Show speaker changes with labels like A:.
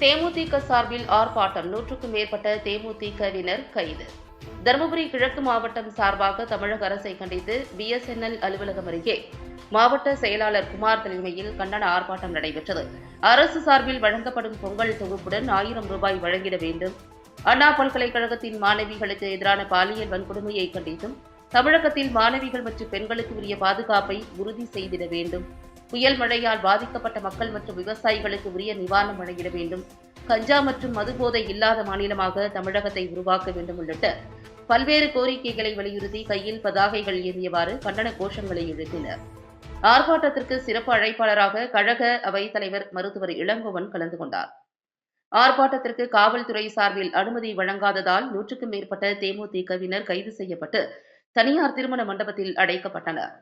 A: தேமுதிக சார்பில் ஆர்ப்பாட்டம் நூற்றுக்கும் மேற்பட்ட தேமுதிகவினர் கைது. தருமபுரி கிழக்கு மாவட்டம் சார்பாக தமிழக அரசை கண்டித்து பிஎஸ்என்எல் அலுவலகம் அருகே மாவட்ட செயலாளர் குமார் தலைமையில் கண்டன ஆர்ப்பாட்டம் நடைபெற்றது. அரசு சார்பில் வழங்கப்படும் பொங்கல் தொகுப்புடன் ஆயிரம் ரூபாய் வழங்கிட வேண்டும். அண்ணா பல்கலைக்கழகத்தின் மாணவிகளுக்கு எதிரான பாலியல் வன்கொடுமையை கண்டித்தும் தமிழகத்தில் மாணவிகள் மற்றும் பெண்களுக்கு உரிய பாதுகாப்பை உறுதி செய்திட வேண்டும். புயல் மழையால் பாதிக்கப்பட்ட மக்கள் மற்றும் விவசாயிகளுக்கு உரிய நிவாரணம் வழங்கிட வேண்டும். கஞ்சா மற்றும் மதுபோதை இல்லாத மாநிலமாக தமிழகத்தை உருவாக்க வேண்டும் உள்ளிட்ட பல்வேறு கோரிக்கைகளை வலியுறுத்தி கையில் பதாகைகள் ஏந்தியவாறு கண்டன கோஷங்களை எழுப்பினர். ஆர்ப்பாட்டத்திற்கு சிறப்பு அழைப்பாளராக கழக அவைத் தலைவர் மருத்துவர் இளங்கோவன் கலந்து கொண்டார். ஆர்ப்பாட்டத்திற்கு காவல்துறை சார்பில் அனுமதி வழங்காததால் நூற்றுக்கும் மேற்பட்ட தேமுதிகவினர் கைது செய்யப்பட்டு தனியார் திருமண மண்டபத்தில் அடைக்கப்பட்டனர்.